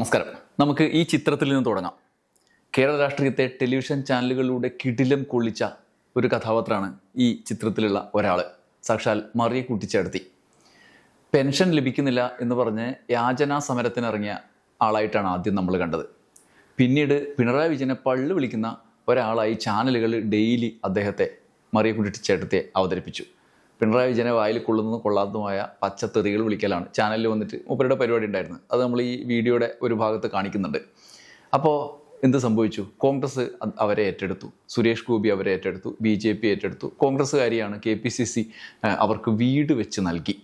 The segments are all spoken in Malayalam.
നമസ്കാരം. നമുക്ക് ഈ ചിത്രത്തിൽ നിന്ന് തുടങ്ങാം. കേരള രാഷ്ട്രീയത്തെ ടെലിവിഷൻ ചാനലുകളിലൂടെ കിടിലം കൊള്ളിച്ച ഒരു കഥാപാത്രമാണ് ഈ ചിത്രത്തിലുള്ള ഒരാൾ സാക്ഷാൽ മറിയെ കൂട്ടിച്ചേർത്തി. പെൻഷൻ ലഭിക്കുന്നില്ല എന്ന് പറഞ്ഞ് യാചനാ സമരത്തിനിറങ്ങിയ ആളായിട്ടാണ് ആദ്യം നമ്മൾ കണ്ടത്. പിന്നീട് പിണറായി വിജയനെ പള്ളു വിളിക്കുന്ന ഒരാളായി ചാനലുകൾ ഡെയിലി അദ്ദേഹത്തെ മറിയെ കൂട്ടിച്ചേട്ടത്തെ അവതരിപ്പിച്ചു. പിണറായി വിജയനെ വായിൽ കൊള്ളുന്നതും കൊള്ളാത്തതുമായ പച്ചത്തെറികൾ വിളിക്കലാണ്. ചാനലിൽ വന്നിട്ട് മൂപ്പരുടെ പരിപാടി ഉണ്ടായിരുന്നു. അത് നമ്മൾ ഈ വീഡിയോയുടെ ഒരു ഭാഗത്ത് കാണിക്കുന്നുണ്ട്. അപ്പോൾ എന്ത് സംഭവിച്ചു? കോൺഗ്രസ് അവരെ ഏറ്റെടുത്തു. സുരേഷ് ഗോപി അവരെ ഏറ്റെടുത്തു. ബി ജെ പി ഏറ്റെടുത്തു. കോൺഗ്രസ്സുകാരിയാണ് കെ പി സി സി അവർക്ക് വീട് വെച്ച് നൽകി.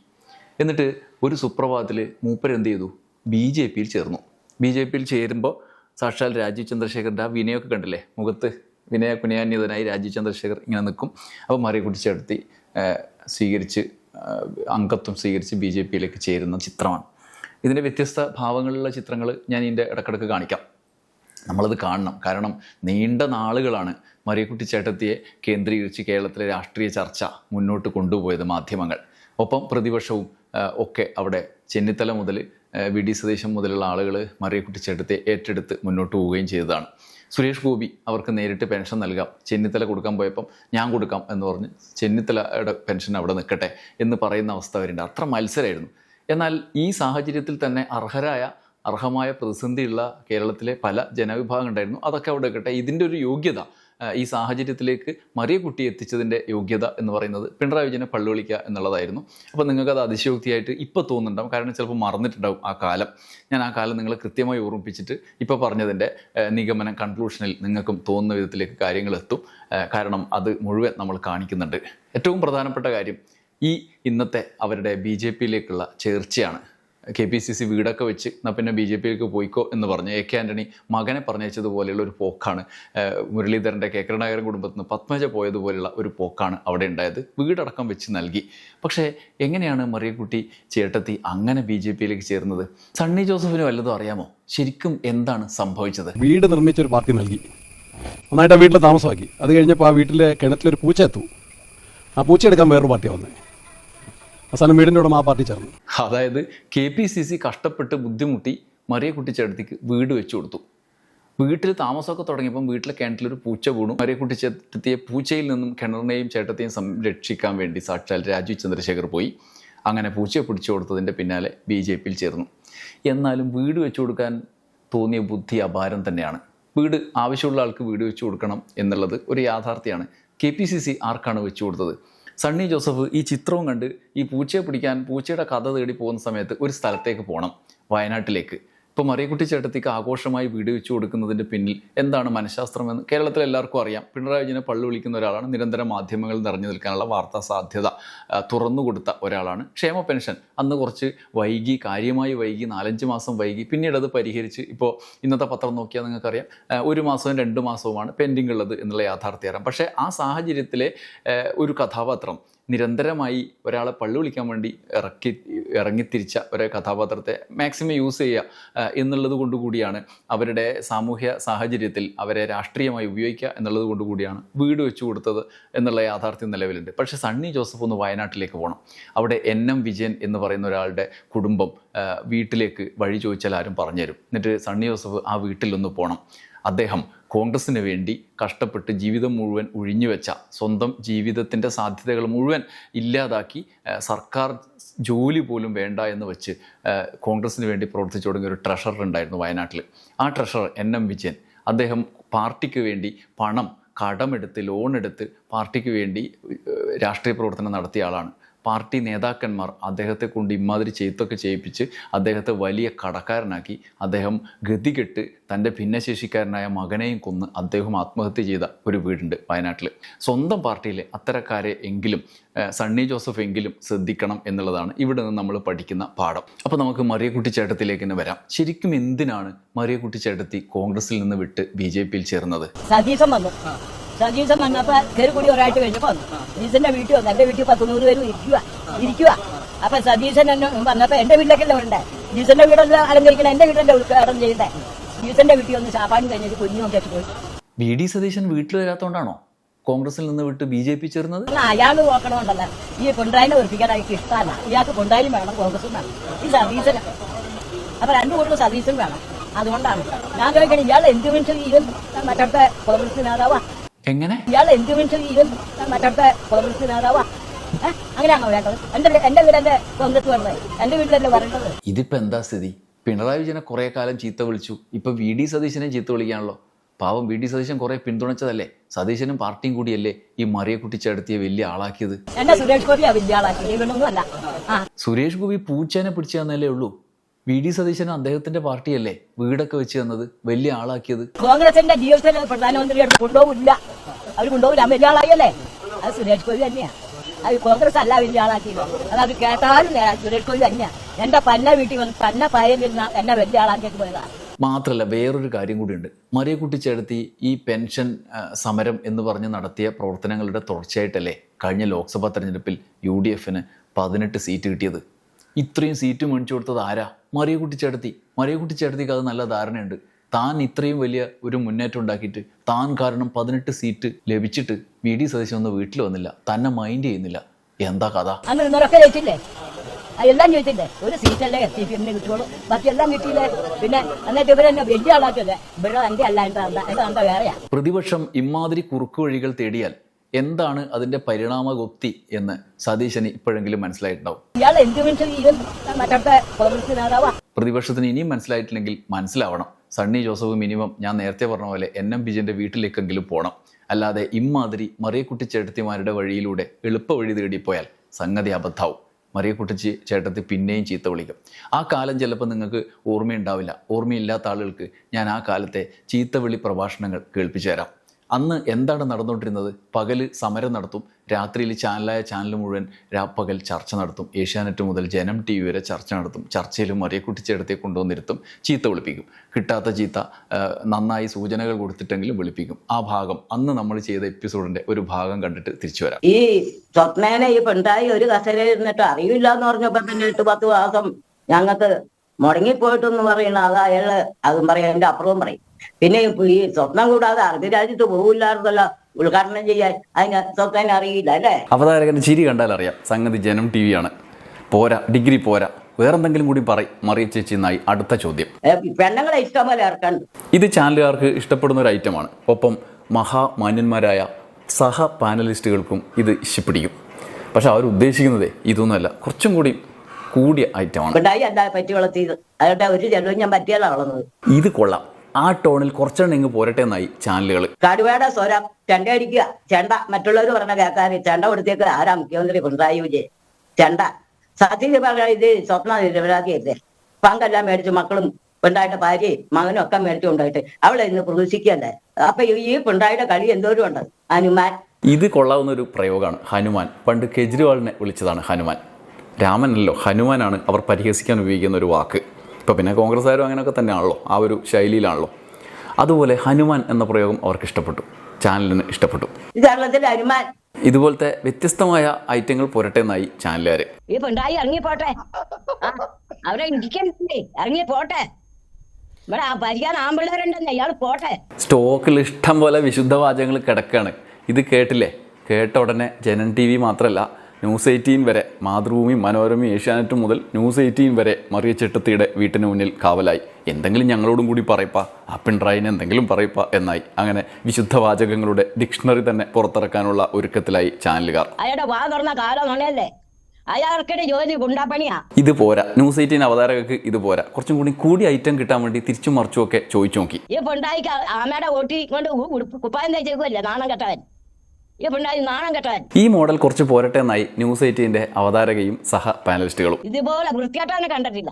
എന്നിട്ട് ഒരു സുപ്രഭാതത്തിൽ മൂപ്പരെന്ത് ചെയ്തു? ബി ജെ പിയിൽ ചേർന്നു. ബി ജെ പിയിൽ ചേരുമ്പോൾ സാക്ഷാൽ രാജീവ് ചന്ദ്രശേഖറിന്റെ ആ വിനയൊക്കെ കണ്ടില്ലേ? മുഖത്ത് വിനയ കുനയാന്യതനായി രാജീവ് ചന്ദ്രശേഖർ ഇങ്ങനെ നിൽക്കും. അപ്പോൾ മറിയ കുട്ടിച്ചേർത്തി സ്വീകരിച്ച് അംഗത്വം സ്വീകരിച്ച് ബി ജെ പിയിലേക്ക് ചേരുന്ന ചിത്രമാണ്. ഇതിന്റെ വ്യത്യസ്ത ഭാവങ്ങളിലുള്ള ചിത്രങ്ങൾ ഞാൻ ഇതിന്റെ ഇടക്കിടക്ക് കാണിക്കാം. നമ്മളത് കാണണം. കാരണം നീണ്ട നാളുകളാണ് മറിയക്കുട്ടി ചേട്ടത്തിയെ കേന്ദ്രീകരിച്ച് കേരളത്തിലെ രാഷ്ട്രീയ ചർച്ച മുന്നോട്ട് കൊണ്ടുപോയത് മാധ്യമങ്ങൾ. ഒപ്പം പ്രതിപക്ഷവും ഒക്കെ അവിടെ ചെന്നിത്തല മുതൽ വി ഡി സതീശൻ മുതലുള്ള ആളുകൾ മറിയക്കുട്ടി ചേട്ടത്തെ ഏറ്റെടുത്ത് മുന്നോട്ട് പോവുകയും ചെയ്തതാണ്. സുരേഷ് ഗോപി അവർക്ക് നേരിട്ട് പെൻഷൻ നൽകാം. ചെന്നിത്തല കൊടുക്കാൻ പോയപ്പം ഞാൻ കൊടുക്കാം എന്ന് പറഞ്ഞ് ചെന്നിത്തലയുടെ പെൻഷൻ അവിടെ നിൽക്കട്ടെ എന്ന് പറയുന്ന അവസ്ഥ വരുന്നുണ്ട്. അത്ര മത്സരമായിരുന്നു. എന്നാൽ ഈ സാഹചര്യത്തിൽ തന്നെ അർഹരായ അർഹമായ പ്രതിസന്ധിയുള്ള കേരളത്തിലെ പല ജനവിഭാഗം ഉണ്ടായിരുന്നു. അതൊക്കെ അവിടെ നിൽക്കട്ടെ. ഇതിന്റെ ഒരു യോഗ്യത ഈ സാഹചര്യത്തിലേക്ക് മറിയ കുട്ടി എത്തിച്ചതിന്റെ യോഗ്യത എന്ന് പറയുന്നത് പിണറായി വിജയനെ പള്ളുവിളിക്കുക എന്നുള്ളതായിരുന്നു. അപ്പോൾ നിങ്ങൾക്കത് അതിശയോക്തിയായിട്ട് ഇപ്പോൾ തോന്നുന്നുണ്ടാവും. കാരണം ചിലപ്പോൾ മറന്നിട്ടുണ്ടാവും ആ കാലം. ഞാൻ ആ കാലം നിങ്ങളെ കൃത്യമായി ഓർമ്മിപ്പിച്ചിട്ട് ഇപ്പോൾ പറഞ്ഞതിന്റെ നിഗമനം കൺക്ലൂഷനിൽ നിങ്ങൾക്കും തോന്നുന്ന വിധത്തിലേക്ക് കാര്യങ്ങൾ എത്തും. കാരണം അത് മുഴുവൻ നമ്മൾ കാണിക്കുന്നുണ്ട്. ഏറ്റവും പ്രധാനപ്പെട്ട കാര്യം ഈ ഇന്നത്തെ അവരുടെ ബി ജെ പിയിലേക്കുള്ള ചേർച്ചയാണ്. കെ പി സി സി വീടൊക്കെ വെച്ച് എന്നാൽ പിന്നെ ബി ജെ പിയിലേക്ക് പോയിക്കോ എന്ന് പറഞ്ഞ് എ കെ ആന്റണി മകനെ പറഞ്ഞയച്ചതുപോലെയുള്ള ഒരു പോക്കാണ്. മുരളീധരന്റെ കെ. കരുണാകരൻ കുടുംബത്തിൽ നിന്ന് പത്മജ പോയതുപോലെയുള്ള ഒരു പോക്കാണ് അവിടെ ഉണ്ടായത്. വീടടക്കം വെച്ച് നൽകി. പക്ഷേ എങ്ങനെയാണ് മറിയക്കുട്ടി ചേട്ടത്തി അങ്ങനെ ബി ജെ പിയിലേക്ക് ചേർന്നത്? സണ്ണി ജോസഫിന് വല്ലതും അറിയാമോ? ശരിക്കും എന്താണ് സംഭവിച്ചത്? വീട് നിർമ്മിച്ച ഒരു പാർട്ടി നൽകി. നന്നായിട്ട് ആ വീട്ടിൽ താമസമാക്കി. അത് കഴിഞ്ഞപ്പോൾ ആ വീട്ടിലെ കിണറ്റിലൊരു പൂച്ച എത്തു. ആ പൂച്ച എടുക്കാൻ വേറൊരു പാർട്ടിയാണ് വന്നത്. അവസാനം വീടിന്റെ ഉടമ ആ പാർട്ടി ചേർന്നു. അതായത് കെ പി സി സി കഷ്ടപ്പെട്ട് ബുദ്ധിമുട്ടി മറിയക്കുട്ടി ചേട്ടത്തിക്ക് വീട് വെച്ചു കൊടുത്തു. വീട്ടിൽ താമസമൊക്കെ തുടങ്ങിയപ്പം വീട്ടിലെ കിണറ്റിലൊരു പൂച്ച വീണു. മറിയക്കുട്ടി ചേട്ടത്തിയെ പൂച്ചയിൽ നിന്നും കിണറിനെയും ചേട്ടത്തെയും സംരക്ഷിക്കാൻ വേണ്ടി സാക്ഷാൽ രാജീവ് ചന്ദ്രശേഖർ പോയി. അങ്ങനെ പൂച്ചയെ പിടിച്ചു കൊടുത്തതിന്റെ പിന്നാലെ ബി ജെ പിയിൽ ചേർന്നു. എന്നാലും വീട് വെച്ചു കൊടുക്കാൻ തോന്നിയ ബുദ്ധി അപാരം തന്നെയാണ്. വീട് ആവശ്യമുള്ള ആൾക്ക് വീട് വെച്ചു കൊടുക്കണം എന്നുള്ളത് ഒരു യാഥാർത്ഥ്യമാണ്. കെ പി സി സി ആർക്കാണ് വെച്ചു കൊടുത്തത്? സണ്ണി ജോസഫ് ഈ ചിത്രവും കണ്ട് ഈ പൂച്ചയെ പിടിക്കാൻ പൂച്ചയുടെ കഥ തേടി പോകുന്ന സമയത്ത് ഒരു സ്ഥലത്തേക്ക് പോകണം വയനാട്ടിലേക്ക്. ഇപ്പോൾ മറിയക്കുട്ടി ചേട്ടത്തിക്ക് ആഘോഷമായി വീട് വെച്ചു കൊടുക്കുന്നതിന്റെ പിന്നിൽ എന്താണ് മനഃശാസ്ത്രമെന്ന് കേരളത്തിൽ എല്ലാവർക്കും അറിയാം. പിണറായി വിജയനെ പള്ളു വിളിക്കുന്ന ഒരാളാണ്. നിരന്തരം മാധ്യമങ്ങളിൽ നിറഞ്ഞു നിൽക്കാനുള്ള വാർത്താ സാധ്യത തുറന്നുകൊടുത്ത തുറന്നു കൊടുത്ത ഒരാളാണ്. ക്ഷേമ പെൻഷൻ അന്ന് കുറച്ച് വൈകി കാര്യമായി വൈകി നാലഞ്ച് മാസം വൈകി. പിന്നീട് അത് പരിഹരിച്ച് ഇപ്പോൾ ഇന്നത്തെ പത്രം നോക്കിയാൽ നിങ്ങൾക്കറിയാം ഒരു മാസവും രണ്ട് മാസവുമാണ് പെൻഡിങ് ഉള്ളത് എന്നുള്ള യാഥാർത്ഥ്യം പക്ഷേ ആ സാഹചര്യത്തിലെ ഒരു കഥാപാത്രം നിരന്തരമായി ഒരാളെ പള്ളി വിളിക്കാൻ വേണ്ടി ഇറക്കി ഇറങ്ങിത്തിരിച്ച ഒരു കഥാപാത്രത്തെ മാക്സിമം യൂസ് ചെയ്യുക എന്നുള്ളത് കൊണ്ടുകൂടിയാണ് അവരുടെ സാമൂഹ്യ സാഹചര്യത്തിൽ അവരെ രാഷ്ട്രീയമായി ഉപയോഗിക്കുക എന്നുള്ളത് കൊണ്ടുകൂടിയാണ് വീട് വെച്ചു കൊടുത്തത് എന്നുള്ള യാഥാർത്ഥ്യം നിലവിലുണ്ട്. പക്ഷേ സണ്ണി ജോസഫ് ഒന്ന് വയനാട്ടിലേക്ക് പോകണം അവിടെ എൻ എം വിജയൻ എന്ന് പറയുന്ന ഒരാളുടെ കുടുംബം വീട്ടിലേക്ക് വഴി ചോദിച്ചാൽ ആരും പറഞ്ഞുതരും. എന്നിട്ട് സണ്ണി ജോസഫ് ആ വീട്ടിലൊന്ന് പോകണം അദ്ദേഹം കോൺഗ്രസിന് വേണ്ടി കഷ്ടപ്പെട്ട് ജീവിതം മുഴുവൻ ഒഴിഞ്ഞുവെച്ച സ്വന്തം ജീവിതത്തിന്റെ സാധ്യതകൾ മുഴുവൻ ഇല്ലാതാക്കി സർക്കാർ ജോലി പോലും വേണ്ട എന്ന് വെച്ച് കോൺഗ്രസ്സിന് വേണ്ടി പ്രവർത്തിച്ചു തുടങ്ങിയ ഒരു ട്രഷറർ ഉണ്ടായിരുന്നു വയനാട്ടിൽ ആ ട്രഷറർ എൻ എം വിജയൻ. അദ്ദേഹം പാർട്ടിക്ക് വേണ്ടി പണം കടമെടുത്ത് ലോൺ എടുത്ത് പാർട്ടിക്ക് വേണ്ടി രാഷ്ട്രീയ പ്രവർത്തനം നടത്തിയ ആളാണ്. പാർട്ടി നേതാക്കന്മാർ അദ്ദേഹത്തെ കൊണ്ട് ഇമാതിരി ചെയ്ത്തൊക്കെ ചെയ്യിപ്പിച്ച് അദ്ദേഹത്തെ വലിയ കടക്കാരനാക്കി അദ്ദേഹം ഗതികെട്ട് തന്റെ ഭിന്നശേഷിക്കാരനായ മകനെയും കൊന്ന് അദ്ദേഹം ആത്മഹത്യ ചെയ്ത ഒരു വീടുണ്ട് വയനാട്ടിൽ സ്വന്തം പാർട്ടിയിലെ അത്തരക്കാരെ എങ്കിലും സണ്ണി ജോസഫ് എങ്കിലും ശ്രദ്ധിക്കണം എന്നുള്ളതാണ് ഇവിടെ നിന്ന് നമ്മൾ പഠിക്കുന്ന പാഠം. അപ്പോൾ നമുക്ക് മറിയക്കുട്ടി ചേട്ടത്തിലേക്ക് തന്നെ വരാം. ശരിക്കും എന്തിനാണ് മറിയക്കുട്ടി ചേട്ടത്തി കോൺഗ്രസിൽ നിന്ന് വിട്ട് ബി ജെ പിയിൽ ചേർന്നത്? സതീശൻ വന്നു. സതീശൻ വന്നപ്പോ കയറി കൂടി ഒരാഴ്ച കഴിഞ്ഞപ്പോ വന്നു വീട്ടിൽ വന്നു. എന്റെ വീട്ടിൽ പത്ത് നൂറ് പേരും ഇരിക്കുക ഇരിക്കുക അപ്പൊ സതീശൻ എന്നെ വന്നപ്പോ എന്റെ വീട്ടിലേക്കല്ലേ വരണ്ടേ? ജീസന്റെ വീടല്ല അലങ്കരിക്കണം എന്റെ വീടല്ലേ ഉദ്ഘാടനം ചെയ്യണ്ടേ? ജീസന്റെ വീട്ടിൽ ഒന്ന് ചാപ്പാടും കഴിഞ്ഞിട്ട് കുഞ്ഞു നോക്കിയിട്ട് പോയി. വി ഡി സതീശൻ വീട്ടിൽ വരാത്തോണ്ടാണോ കോൺഗ്രസിൽ നിന്ന് വിട്ട് ബി ജെ പി ചേർന്നത്? അയാൾ നോക്കണമുണ്ടല്ല ഈ പിണറായിനെ വെറുപ്പിക്കാൻ അയാൾക്ക് ഇഷ്ടമല്ല ഇയാൾക്ക് പിണറായി വേണം കോൺഗ്രസ് വേണം. ഈ സതീശൻ അപ്പൊ രണ്ടു കൂട്ടരും സതീശൻ വേണം. അതുകൊണ്ടാണ്. ഞാൻ ചോദിക്കണേ ഇയാൾ എന്ത് മനുഷ്യൻ? ഇരും മറ്റടുത്ത കോൺഗ്രസ് നേതാവാ. എങ്ങനെ? ഇയാൾ എന്ത് മനുഷ്യൻ ഇരും മറ്റടുത്ത കോൺഗ്രസ് നേതാവാ. ഏഹ് അങ്ങനെയാണോ വേണ്ടത് എന്റെ എന്റെ കോൺഗ്രസ് എന്റെ വീട്ടിലല്ലേ ഇതിപ്പോ എന്താ സ്ഥിതി? പിണറായി വിജയനെ കുറെ കാലം ചീത്ത വിളിച്ചു. ഇപ്പൊ വി ഡി സതീശനെ ചീത്ത വിളിക്കാണല്ലോ. പാവം വി ഡി സതീശൻ കുറെ പിന്തുണച്ചതല്ലേ? സതീശനും പാർട്ടിയും കൂടിയല്ലേ ഈ മറിയക്കുട്ടി ചേർത്തിയെ വലിയ ആളാക്കിയത്? എന്നെ സുരേഷ് ഗോപി പൂച്ചേനെ പിടിച്ചു തന്നല്ലേ ഉള്ളൂ. വി ഡി സതീശനും അദ്ദേഹത്തിന്റെ പാർട്ടിയല്ലേ വീടൊക്കെ വെച്ച് തന്നത്? വലിയ ആളാക്കിയത്. കോൺഗ്രസിന്റെ ജീവിതത്തിൽ പ്രധാനമന്ത്രിയുടെ അടുത്ത് കൊണ്ടുപോകില്ല അവർ കൊണ്ടുപോകില്ല വലിയ ആളായല്ലേ? അത് സുരേഷ് ഗോപി തന്നെയാ. അത് കോൺഗ്രസ് അല്ല വലിയ ആളാക്കിയത്. അത് അത് കേട്ടാലും സുരേഷ് ഗോപി തന്നെയാ. എന്റെ പന്ന വീട്ടിൽ വന്ന് പന്ന വരുന്ന എന്നെ വലിയ ആളാക്കിയിട്ട് പോയതാ. മാത്രല്ല വേറൊരു കാര്യം കൂടിയുണ്ട്. മറിയക്കുട്ടി ചേർത്തി ഈ പെൻഷൻ സമരം എന്ന് പറഞ്ഞ് നടത്തിയ പ്രവർത്തനങ്ങളുടെ തുടർച്ചയായിട്ടല്ലേ കഴിഞ്ഞ ലോക്സഭാ തെരഞ്ഞെടുപ്പിൽ യു ഡി എഫിന് പതിനെട്ട് സീറ്റ് കിട്ടിയത്? ഇത്രയും സീറ്റ് മേടിച്ചു കൊടുത്തത് ആരാ? മറിയക്കുട്ടി ചേർത്തി. മറിയക്കുട്ടി ചേർത്തിക്ക് അത് നല്ല ധാരണയുണ്ട്. താൻ ഇത്രയും വലിയ ഒരു മുന്നേറ്റം ഉണ്ടാക്കിയിട്ട് താൻ കാരണം പതിനെട്ട് സീറ്റ് ലഭിച്ചിട്ട് വി ഡി സതീശൻ ഒന്ന് വീട്ടിൽ വന്നില്ല. തന്നെ മൈൻഡ് ചെയ്യുന്നില്ല. എന്താ കഥ? എല്ലാം ജയിച്ചില്ലേ ഒരു സീറ്റല്ലേ സി പി എമ്മിന് കിട്ടുള്ളൂ. ബാക്കിയെല്ലാം കിട്ടിയില്ലേ? പിന്നെ എന്നിട്ട് ഇവരെന്നെ വലിയ ആളാക്കല്ലേ ഇവരോ എന്റെ അല്ല എന്താ എന്താ വേറെയാ? പ്രതിപക്ഷം ഇമാതിരി കുറുക്കു വഴികൾ തേടിയാൽ എന്താണ് അതിന്റെ പരിണാമഗുപ്തി എന്ന് സതീശന് ഇപ്പോഴെങ്കിലും മനസ്സിലായിട്ടുണ്ടാവും. പ്രതിപക്ഷത്തിന് ഇനിയും മനസ്സിലായിട്ടില്ലെങ്കിൽ മനസ്സിലാവണം. സണ്ണി ജോസഫ് മിനിമം ഞാൻ നേരത്തെ പറഞ്ഞ പോലെ എൻ എം ബിജന്റെ വീട്ടിലേക്കെങ്കിലും പോകണം അല്ലാതെ ഇമ്മാതിരി മറിയക്കുട്ടി ചേട്ടത്തിമാരുടെ വഴിയിലൂടെ എളുപ്പ വഴി തേടിപ്പോയാൽ സംഗതി അബദ്ധാവും. മറിയക്കുട്ടി ചേട്ടത്തി പിന്നെയും ചീത്ത വിളിക്കും. ആ കാലം ചിലപ്പോൾ നിങ്ങൾക്ക് ഓർമ്മയുണ്ടാവില്ല. ഓർമ്മയില്ലാത്ത ആളുകൾക്ക് ഞാൻ ആ കാലത്തെ ചീത്തവിളി പ്രഭാഷണങ്ങൾ കേൾപ്പിച്ചു തരാം. അന്ന് എന്താണ് നടന്നുകൊണ്ടിരുന്നത്? പകൽ സമരം നടത്തും. രാത്രിയിൽ ചാനലായ ചാനൽ മുഴുവൻ രാപ്പകൽ ചർച്ച നടത്തും. ഏഷ്യാനെറ്റ് മുതൽ ജനം ടി വി വരെ ചർച്ച നടത്തും. ചർച്ചയിൽ മറിയക്കുട്ടി ചേട്ടത്തെ കൊണ്ടുവന്നിരുത്തും. ചീത്ത വിളിപ്പിക്കും. കിട്ടാത്ത ചീത്ത നന്നായി സൂചനകൾ കൊടുത്തിട്ടെങ്കിലും വിളിപ്പിക്കും. ആ ഭാഗം അന്ന് നമ്മൾ ചെയ്ത എപ്പിസോഡിന്റെ ഒരു ഭാഗം കണ്ടിട്ട് തിരിച്ചു വരാം. ഈ സ്വപ്നേനെ ഈ പെണ്ടായി ഒരു കസേര ഇരുന്നിട്ട് അറിയില്ല എന്ന് പറഞ്ഞപ്പോ പിന്നെ എട്ട് പത്ത് മാസം ഞങ്ങൾക്ക് മുടങ്ങിപ്പോയിട്ടെന്ന് പറയണ അത് അയാൾ അതും പറയും അപ്പുറവും പറയും. പിന്നെ ഈ സ്വപ്നം കൂടാതെ അർദ്ധരാജ്യത്ത് പോകില്ലായിരുന്നല്ലോ ഉദ്ഘാടനം ചെയ്യാൻ. അതിന് സ്വപ്നം അറിയില്ല അല്ലേ? അവതാരകൻ ചിരി കണ്ടാൽ അറിയാം. സംഗതി ജനം ടി ആണ്. പോരാ ഡിഗ്രി പോരാ. വേറെന്തെങ്കിലും കൂടി പറയും മറിയ ചേച്ചി എന്നായി അടുത്ത ചോദ്യം. പെണ്ണുങ്ങളെ ഇഷ്ടമല്ല ഇറക്കാൻ ഇത് ചാനലുകാർക്ക് ഇഷ്ടപ്പെടുന്ന ഒരു ഐറ്റമാണ് ഒപ്പം മഹാമാന്യന്മാരായ സഹ പാനലിസ്റ്റുകൾക്കും ഇത് ഇഷ്ടപ്പിടിക്കും പക്ഷെ അവർ ഉദ്ദേശിക്കുന്നത് ഇതൊന്നുമല്ല. കുറച്ചും കൂടി കൂടിയ ഐറ്റമാണ് പറ്റി വളർത്തിയത്? അയാളുടെ ഒരു ചെലവും ഞാൻ വളർന്നത്. ഇത് കൊള്ളാം. ആ ടോണിൽ കുറച്ചെണ്ണം ഇങ്ങ് പോരട്ടെ എന്നായി ചാനലുകൾ കടുവയുടെ സ്വരം ചെണ്ട അടിക്കുക ചെണ്ട മറ്റുള്ളവർ പറഞ്ഞ കേൾക്കാൻ ചെണ്ട കൊടുത്തേക്ക് ആരാ മുഖ്യമന്ത്രി പിണറായി വിജയൻ? ചെണ്ട. പറഞ്ഞ ഇത് സ്വപ്ന നിരപരാധിയല്ലേ പങ്കെല്ലാം മേടിച്ച് മക്കളും പിണ്ടായിട്ട് ഭാര്യയും മകനും ഒക്കെ മേടിച്ചു കൊണ്ടായിട്ട് അവളെ ഇന്ന് പ്രതീക്ഷിക്കണ്ടേ അപ്പൊ ഈ- ഈ പിണ്ടായുടെ കളി എന്തോരം ഉണ്ട്? ഹനുമാൻ. ഇത് കൊള്ളാവുന്ന ഒരു പ്രയോഗമാണ്. ഹനുമാൻ. പണ്ട് കെജ്രിവാളിനെ വിളിച്ചതാണ് ഹനുമാൻ. രാമനല്ലോ ഹനുമാനാണ് അവർ പരിഹസിക്കാൻ ഉപയോഗിക്കുന്ന ഒരു വാക്ക്. ഇപ്പോൾ പിന്നെ കോൺഗ്രസ്സുകാരും അങ്ങനെയൊക്കെ തന്നെയാണല്ലോ ആ ഒരു ശൈലിയിലാണല്ലോ. അതുപോലെ ഹനുമാൻ എന്ന പ്രയോഗം അവർക്ക് ഇഷ്ടപ്പെട്ടു ചാനലിന് ഇഷ്ടപ്പെട്ടു. ഇതുപോലത്തെ വ്യത്യസ്തമായ ഐറ്റങ്ങൾ പോരട്ടെ എന്നായി ചാനലുകാര്. ഇറങ്ങി പോട്ടെ. അവരെ ഇറങ്ങി പോട്ടെ. പോട്ടെ. സ്റ്റോക്കിൽ ഇഷ്ടം പോലെ വിശുദ്ധ വാചകങ്ങൾ കിടക്കാണ്. ഇത് കേട്ടില്ലേ? കേട്ട ഉടനെ ജനൻ ടി വി മാത്രമല്ല ന്യൂസ് എയ്റ്റീൻ വരെ മാതൃഭൂമി മനോരമ ഏഷ്യാനെറ്റ് മുതൽ ന്യൂസ് എയ്റ്റീൻ വരെ മറിയ ചെട്ടത്തിയുടെ വീട്ടിന് മുന്നിൽ കാവലായി. എന്തെങ്കിലും ഞങ്ങളോടും കൂടി പറയപ്പ. ആ പിണറായിന് എന്തെങ്കിലും പറയപ്പ എന്നായി. അങ്ങനെ വിശുദ്ധവാചകങ്ങളുടെ ഡിക്ഷണറി തന്നെ പുറത്തിറക്കാനുള്ള ഒരുക്കത്തിലായി ചാനലുകാർ. അയാളുടെ വാ തുറന്ന കാലം നുണയല്ലേ അയാൾക്കിടെ ജോലി ഗുണ്ടാപ്പണിയാ. ഇത് പോരാ. ന്യൂസ് എയ്റ്റീൻ അവതാരകർക്ക് ഇത് പോരാ. കുറച്ചും കൂടി കൂടി ഐറ്റം കിട്ടാൻ വേണ്ടി തിരിച്ചും മറിച്ചും ഒക്കെ ചോദിച്ചു നോക്കി. ഈ പിണ്ടായിക്ക് ആമയുടെ ഓട്ടി കൊണ്ട് കുപ്പായം നാണം കെട്ടവൻ? ഈ നാണം കെട്ടവൻ ഈ മോഡൽ കുറച്ച് പോരട്ടെ എന്നായി ന്യൂസ് എയ്റ്റീന്റെ അവതാരകയും സഹ പാനലിസ്റ്റുകളും. ഇതുപോലെ കണ്ടിട്ടില്ല.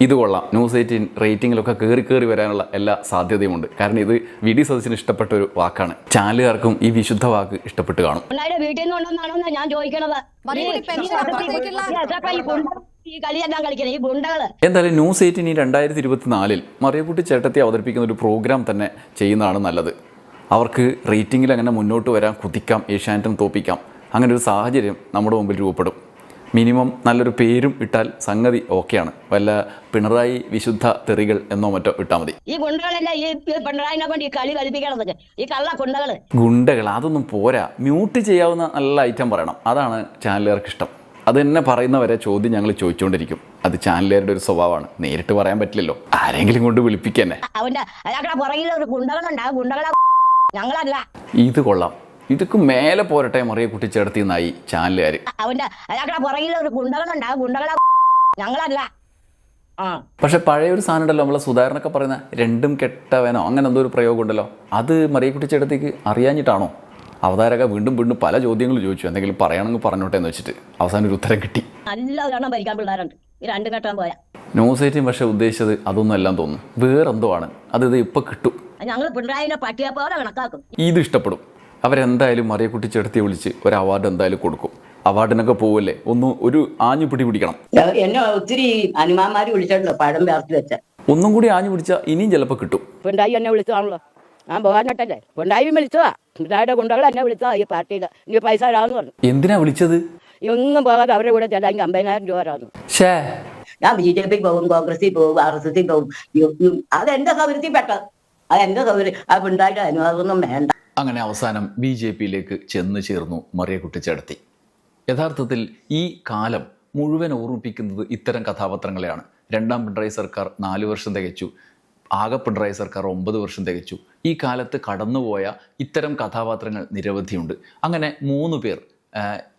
ഇത് കൊള്ളാം. ന്യൂസ് എയ്റ്റീൻ റേറ്റിംഗിലൊക്കെ കയറി കയറി വരാനുള്ള എല്ലാ സാധ്യതയുമുണ്ട്. കാരണം ഇത് വി ഡി സദസ്സിന് ഇഷ്ടപ്പെട്ട ഒരു വാക്കാണ്. ചാനലുകാർക്കും ഈ വിശുദ്ധ വാക്ക് ഇഷ്ടപ്പെട്ട് കാണും. വീട്ടിൽ നിന്ന് ഞാൻ ചോദിക്കണത്. എന്തായാലും ന്യൂസ് എയ്റ്റീൻ ഈ രണ്ടായിരത്തി ഇരുപത്തിനാലിൽ മറിയക്കുട്ടി ചേട്ടത്തെ അവതരിപ്പിക്കുന്ന ഒരു പ്രോഗ്രാം തന്നെ ചെയ്യുന്നതാണ് നല്ലത്. അവർക്ക് റേറ്റിങ്ങിൽ അങ്ങനെ മുന്നോട്ട് വരാൻ കുതിക്കാം ഏഷ്യാനെറ്റും തോപ്പിക്കാം. അങ്ങനെ ഒരു സാഹചര്യം നമ്മുടെ മുമ്പിൽ രൂപപ്പെടും. മിനിമം നല്ലൊരു പേരും ഇട്ടാൽ സംഗതി ഓക്കെയാണ്. വല്ല പിണറായി വിശുദ്ധ തെറികൾ എന്നോ മറ്റോ ഇട്ടാൽ മതി. ഈ ഗുണ്ടകളല്ല ഈ ഈ പിണറായിനെ കൊണ്ട് ഈ കളി കളിപ്പിക്കണതൊക്കെ ഈ കള്ള ഗുണ്ടകൾ അതൊന്നും പോരാ. മ്യൂട്ട് ചെയ്യാവുന്ന നല്ല ഐറ്റം പറയണം. അതാണ് ചാനലുകാർക്ക് ഇഷ്ടം. അത് തന്നെ പറയുന്നവരെ ചോദ്യം ഞങ്ങൾ ചോദിച്ചുകൊണ്ടിരിക്കും. അത് ചാനലുകാരുടെ ഒരു സ്വഭാവമാണ്. നേരിട്ട് പറയാൻ പറ്റില്ലല്ലോ. ആരെങ്കിലും കൊണ്ട് വിളിപ്പിക്കന്നെ അവന്റെ പുറകിൽ ഒരു ഗുണ്ടകളുണ്ടാവും ഗുണ്ടകളെ ഞങ്ങളല്ല. ഇത് കൊള്ളാം. ഇതൊക്കെ മേലെ പോരട്ടെ മറിയ കുട്ടിച്ചേർത്തി നായി ചാനലുകാര്. അവന്റെ അയാളുടെ പുറകിൽ ഒരു ഗുണ്ടകളുണ്ടാവും ഗുണ്ടകളെ ഞങ്ങളല്ല. ആ. പക്ഷെ പഴയ ഒരു സാധനം ഉണ്ടല്ലോ നമ്മളെ സുധാകരനൊക്കെ പറയുന്ന രണ്ടും കെട്ടവനോ അങ്ങനെ എന്തോ ഒരു പ്രയോഗം ഉണ്ടല്ലോ അത് മറിയ കുട്ടിച്ചേട്ടത്തേക്ക് അറിയാഞ്ഞിട്ടാണോ? അവതാരക വീണ്ടും വീണ്ടും പല ചോദ്യങ്ങൾ ചോദിച്ചു. എന്തെങ്കിലും പറയണമെങ്കിൽ പറഞ്ഞോട്ടെ എന്ന് വെച്ചിട്ട് അവസാനം ഒരു ഉത്തരം കിട്ടി. നല്ല ഒരെണ്ണം ഭരിക്കാൻ പിള്ളേരുണ്ട്. ഈ രണ്ടും കെട്ടാൻ പോയാ. ന്യൂസ് എയ്റ്റീൻ പക്ഷെ ഉദ്ദേശിച്ചത് അതൊന്നും എല്ലാം തോന്നുന്നു. വേറെന്തോ ആണ്. അത് ഇത് ഇപ്പം കിട്ടും. ഞങ്ങൾ പിണറായിനെ പട്ടിയെ പോലെ കണക്കാക്കും. ഇത് ഇഷ്ടപ്പെടും. അവരെന്തായാലും മറിയക്കുട്ടി ചേർത്തി വിളിച്ച് ഒരു അവാർഡ് എന്തായാലും കൊടുക്കും. അവാർഡിനൊക്കെ പോവല്ലേ? ഒന്ന് ഒരു ആഞ്ഞു പിടി പിടിക്കണം എന്നെ ഒത്തിരി അനുമാന്മാര് വിളിച്ചിട്ടുണ്ട്? പഴം വേർത്തി വെച്ച. ഒന്നും കൂടി ആഞ്ഞു പിടിച്ചാൽ ഇനിയും ചിലപ്പോൾ കിട്ടും. പിണറായി എന്നെ വിളിച്ചതാണല്ലോ. ഞാൻ പോകാനട്ടല്ലേ പിണറായി വിളിച്ചതാ. പിണറായിയുടെ ഗുണ്ടകൾ എന്നെ വിളിച്ചതാ ഈ പാർട്ടിയുടെ ഇനി പൈസ തരാമെന്ന് പറഞ്ഞു. എന്തിനാ വിളിച്ചത്? ഒന്നും പോകാതെ അവരുടെ കൂടെ ചെല്ലാൻ അമ്പതിനായിരം രൂപ തരാമെന്ന് ഞാൻ ബി ജെ പി പോകും കോൺഗ്രസിൽ പോകും ആർ എസ് എസിൽ പോകും. യു- യു- അത് എന്റെ സൗകര്യത്തിൽ പെട്ടത് അത് എന്റെ സൗകര്യം. ആ പിണറായിയുടെ അനുവാദമൊന്നും വേണ്ട. അങ്ങനെ അവസാനം ബി ജെ പിയിലേക്ക് ചെന്ന് ചേർന്നു മറിയക്കുട്ടി ചേടത്തി യഥാർത്ഥത്തിൽ ഈ കാലം മുഴുവൻ ഓർമ്മിപ്പിക്കുന്നത് ഇത്തരം കഥാപാത്രങ്ങളെയാണ്. രണ്ടാം പിണറായി സർക്കാർ നാല് വർഷം തികച്ചു. ആകെ പിണറായി സർക്കാർ ഒമ്പത് വർഷം തികച്ചു. ഈ കാലത്ത് കടന്നുപോയ ഇത്തരം കഥാപാത്രങ്ങൾ നിരവധിയുണ്ട്. അങ്ങനെ മൂന്ന് പേർ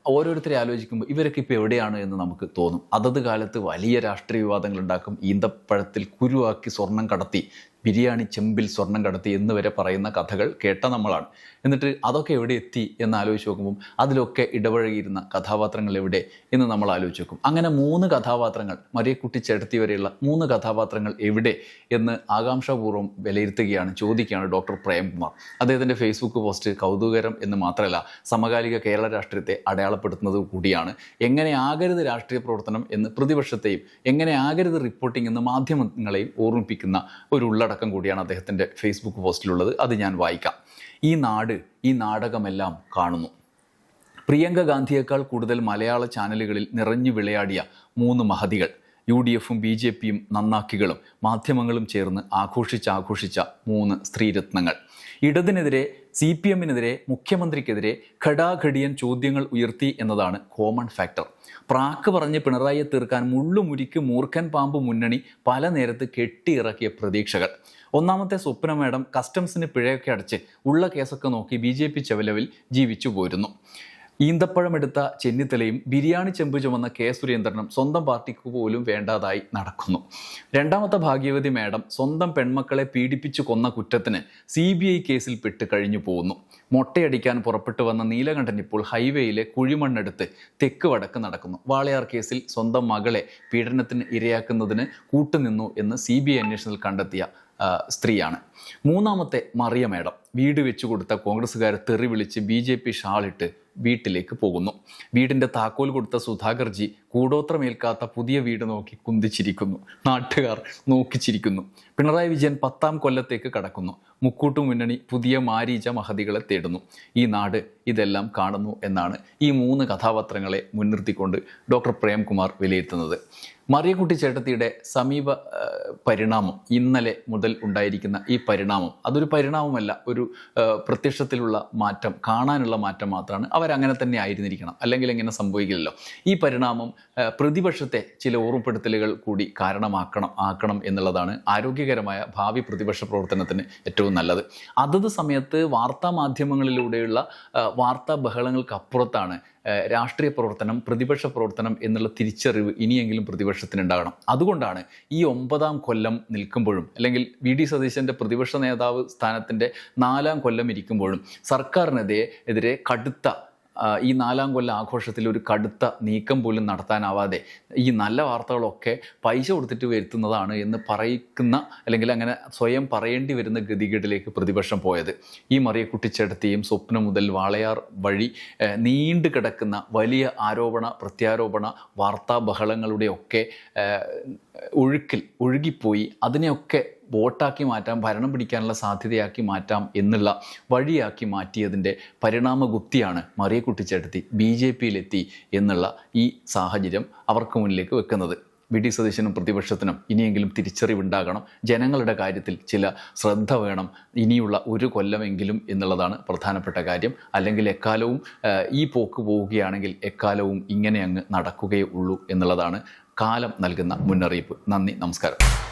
ഓരോരുത്തരെ ആലോചിക്കുമ്പോൾ ഇവരൊക്കെ ഇപ്പോൾ എവിടെയാണ് എന്ന് നമുക്ക് തോന്നും. അതത് കാലത്ത് വലിയ രാഷ്ട്രീയ വിവാദങ്ങൾ ഉണ്ടാക്കും. ഈന്തപ്പഴത്തിൽ കുരുവാക്കി സ്വർണം കടത്തി. ബിരിയാണി ചെമ്പിൽ സ്വർണം കടത്തി എന്ന് വരെ പറയുന്ന കഥകൾ കേട്ട നമ്മളാണ്. എന്നിട്ട് അതൊക്കെ എവിടെ എത്തി എന്ന് ആലോചിച്ച് നോക്കുമ്പോൾ അതിലൊക്കെ ഇടപഴകിയിരുന്ന കഥാപാത്രങ്ങൾ എവിടെ എന്ന് നമ്മൾ ആലോചിച്ച് നോക്കും. അങ്ങനെ മൂന്ന് കഥാപാത്രങ്ങൾ മരിയക്കുട്ടി ചേട്ടത്തി വരെയുള്ള മൂന്ന് കഥാപാത്രങ്ങൾ എവിടെ എന്ന് ആകാംക്ഷാപൂർവം വിലയിരുത്തുകയാണ് ചോദിക്കുകയാണ് ഡോക്ടർ പ്രേംകുമാർ. അദ്ദേഹത്തിന്റെ ഫേസ്ബുക്ക് പോസ്റ്റ് കൗതുകരം എന്ന് മാത്രമല്ല സമകാലിക കേരള രാഷ്ട്രീയത്തെ അടയാളപ്പെടുത്തുന്നത് കൂടിയാണ്. എങ്ങനെ ആകരുത് രാഷ്ട്രീയ പ്രവർത്തനം എന്ന് പ്രതിപക്ഷത്തെയും എങ്ങനെ ആകരുത് റിപ്പോർട്ടിംഗ് എന്ന് മാധ്യമങ്ങളെയും ഓർമ്മിപ്പിക്കുന്ന ഒരു ഉള്ളടക്കം കൂടിയാണ് അദ്ദേഹത്തിന്റെ ഫേസ്ബുക്ക് പോസ്റ്റിലുള്ളത്. അത് ഞാൻ വായിക്കാം. ഈ നാട് ഈ നാടകമെല്ലാം കാണുന്നു. പ്രിയങ്ക ഗാന്ധിയേക്കാൾ കൂടുതൽ മലയാള ചാനലുകളിൽ നിറഞ്ഞു വിളയാടിയ മൂന്ന് മഹതികൾ യു ഡി എഫും ബി ജെ പിയും നന്നാക്കികളും മാധ്യമങ്ങളും ചേർന്ന് ആഘോഷിച്ചാഘോഷിച്ച മൂന്ന് സ്ത്രീരത്നങ്ങൾ. ഇടതിനെതിരെ സി പി എമ്മിനെതിരെ മുഖ്യമന്ത്രിക്കെതിരെ ഘടാഘടിയൻ ചോദ്യങ്ങൾ ഉയർത്തി എന്നതാണ് കോമൺ ഫാക്ടർ പ്രാക്ക് പറഞ്ഞ് പിണറായിയെ തീർക്കാൻ മുള്ളുമുരിക്ക് മൂർഖൻ പാമ്പ് മുന്നണി പല നേരത്ത് കെട്ടിയിറക്കിയ പ്രതീക്ഷകൾ. ഒന്നാമത്തെ സ്വപ്ന മേഡം കസ്റ്റംസിന് പിഴയൊക്കെ അടച്ച് ഉള്ള കേസൊക്കെ നോക്കി ബി ജെ പി ചെവലവിൽ ജീവിച്ചു പോരുന്നു. ഈന്തപ്പഴമെടുത്ത ചെന്നിത്തലയും ബിരിയാണി ചെമ്പ് ചുമന്ന കെ സുരേന്ദ്രനും സ്വന്തം പാർട്ടിക്ക് പോലും വേണ്ടാതായി നടക്കുന്നു. രണ്ടാമത്തെ ഭാഗ്യവതി മേഡം സ്വന്തം പെൺമക്കളെ പീഡിപ്പിച്ചു കൊന്ന കുറ്റത്തിന് സി ബി ഐ കേസിൽ പെട്ട് കഴിഞ്ഞു പോകുന്നു മൊട്ടയടിക്കാൻ പുറപ്പെട്ടു വന്ന നീലകണ്ഠൻ ഇപ്പോൾ ഹൈവേയിലെ കുഴിമണ്ണെടുത്ത് തെക്ക് വടക്ക് നടക്കുന്നു. വാളയാർ കേസിൽ സ്വന്തം മകളെ പീഡനത്തിന് ഇരയാക്കുന്നതിന് കൂട്ടുനിന്നു എന്ന് സി ബി ഐ അന്വേഷണത്തിൽ കണ്ടെത്തിയ സ്ത്രീയാണ്. മൂന്നാമത്തെ മറിയ മേഡം വീട് വെച്ചു കൊടുത്ത കോൺഗ്രസ്സുകാരെ തെറി വിളിച്ച് ബി ജെ പി ഷാളിട്ട് വീട്ടിലേക്ക് പോകുന്നു. വീടിന്റെ താക്കോൽ കൊടുത്ത സുധാകർജി കൂടോത്രമേൽക്കാത്ത പുതിയ വീട് നോക്കി കുന്തിച്ചിരിക്കുന്നു. നാട്ടുകാർ നോക്കിച്ചിരിക്കുന്നു. പിണറായി വിജയൻ പത്താം കൊല്ലത്തേക്ക് കടക്കുന്നു. മുക്കൂട്ടു മുന്നണി പുതിയ മാരീച മഹതികളെ തേടുന്നു. ഈ നാട് ഇതെല്ലാം കാണുന്നു എന്നാണ് ഈ മൂന്ന് കഥാപാത്രങ്ങളെ മുൻനിർത്തിക്കൊണ്ട് ഡോക്ടർ പ്രേംകുമാർ വിലയിരുത്തുന്നത്. മറിയക്കുട്ടി ചേട്ടത്തിയുടെ സമീപ പരിണാമം ഇന്നലെ മുതൽ ഉണ്ടായിരിക്കുന്ന ഈ പരിണാമം അതൊരു പരിണാമമല്ല ഒരു പ്രത്യക്ഷത്തിലുള്ള മാറ്റം കാണാനുള്ള മാറ്റം മാത്രമാണ് അവരങ്ങനെ തന്നെ ആയിരുന്നിരിക്കണം. അല്ലെങ്കിൽ എങ്ങനെ സംഭവിക്കില്ലല്ലോ. ഈ പരിണാമം പ്രതിപക്ഷത്തെ ചില ഓർമ്മപ്പെടുത്തലുകൾ കൂടി കാരണമാക്കണം ആക്കണം എന്നുള്ളതാണ് ആരോഗ്യകരമായ ഭാവി പ്രതിപക്ഷ പ്രവർത്തനത്തിന് ഏറ്റവും നല്ലത്. അതത് സമയത്ത് വാർത്താ മാധ്യമങ്ങളിലൂടെയുള്ള വാർത്താ ബഹളങ്ങൾക്കപ്പുറത്താണ് രാഷ്ട്രീയ പ്രവർത്തനം പ്രതിപക്ഷ പ്രവർത്തനം എന്നുള്ള തിരിച്ചറിവ് ഇനിയെങ്കിലും പ്രതിപക്ഷത്തിന് ഉണ്ടാകണം അതുകൊണ്ടാണ് ഈ ഒമ്പതാം കൊല്ലം നിൽക്കുമ്പോഴും അല്ലെങ്കിൽ വി. ഡി. സതീശന്റെ പ്രതിപക്ഷ നേതാവ് സ്ഥാനത്തിന്റെ നാലാം കൊല്ലം ഇരിക്കുമ്പോഴും സർക്കാരിനെതിരെ എതിരെ കടുത്ത ഈ നാലാം കൊല്ല ആഘോഷത്തിൽ ഒരു കടുത്ത നീക്കം പോലും നടത്താനാവാതെ ഈ നല്ല വാർത്തകളൊക്കെ പൈസ കൊടുത്തിട്ട് വരുത്തുന്നതാണ് എന്ന് പറയിക്കുന്ന അല്ലെങ്കിൽ അങ്ങനെ സ്വയം പറയേണ്ടി വരുന്ന ഗതികേടിലേക്ക് പ്രതിപക്ഷം പോയത്. ഈ മറിയക്കുട്ടിച്ചേട്ടത്തെയും സ്വപ്നം മുതൽ വാളയാർ വഴി നീണ്ടു കിടക്കുന്ന വലിയ ആരോപണ പ്രത്യാരോപണ വാർത്താ ബഹളങ്ങളുടെയൊക്കെ ഒഴുക്കിൽ ഒഴുകിപ്പോയി അതിനെയൊക്കെ വോട്ടാക്കി മാറ്റാം ഭരണം പിടിക്കാനുള്ള സാധ്യതയാക്കി മാറ്റാം എന്നുള്ള വഴിയാക്കി മാറ്റിയതിന്റെ പരിണാമഗുപ്തിയാണ് മറിയക്കുട്ടിച്ചേട്ടത്തി ബി ജെ പിയിലെത്തി എന്നുള്ള ഈ സാഹചര്യം അവർക്ക് മുന്നിലേക്ക് വെക്കുന്നത്. വി ഡി സതീശനും പ്രതിപക്ഷത്തിനും ഇനിയെങ്കിലും തിരിച്ചറിവുണ്ടാകണം. ജനങ്ങളുടെ കാര്യത്തിൽ ചില ശ്രദ്ധ വേണം. ഇനിയുള്ള ഒരു കൊല്ലമെങ്കിലും എന്നുള്ളതാണ് പ്രധാനപ്പെട്ട കാര്യം. അല്ലെങ്കിൽ എക്കാലവും ഈ പോക്ക് പോവുകയാണെങ്കിൽ എക്കാലവും ഇങ്ങനെ അങ്ങ് നടക്കുകയേ ഉള്ളൂ എന്നുള്ളതാണ് കാലം നൽകുന്ന മുന്നറിയിപ്പ്. നന്ദി നമസ്കാരം.